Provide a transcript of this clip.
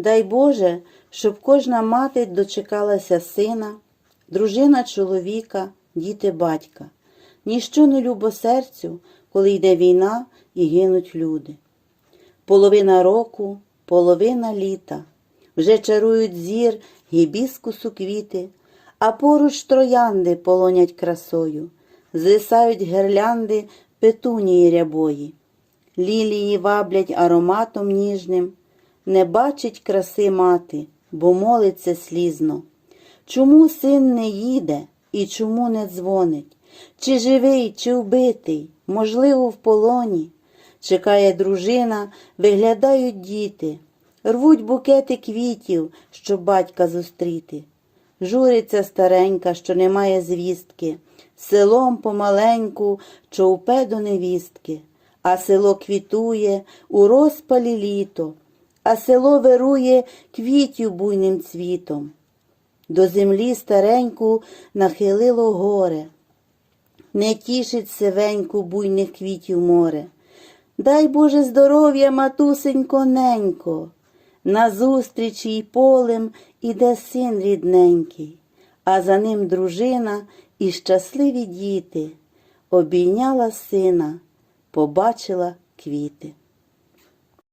Дай Боже, щоб кожна мати дочекалася сина, дружина чоловіка, діти батька. Ніщо не любо серцю, коли йде війна і гинуть люди. Половина року, половина літа, вже чарують зір гібіскусу квіти, а поруч троянди полонять красою, звисають гирлянди петунії рябої. Лілії ваблять ароматом ніжним, не бачить краси мати, бо молиться слізно. Чому син не їде і чому не дзвонить? Чи живий, чи вбитий, можливо, в полоні? Чекає дружина, виглядають діти, рвуть букети квітів, щоб батька зустріти. Журиться старенька, що немає звістки, селом помаленьку човпе до невістки, а село квітує у розпалі літо, а село вирує квітів буйним цвітом. До землі стареньку нахилило горе, не тішить сивеньку буйних квітів море. Дай Боже здоров'я, матусенько, ненько. Назустріч їй полем іде син рідненький, а за ним дружина і щасливі діти. Обійняла сина, побачила квіти.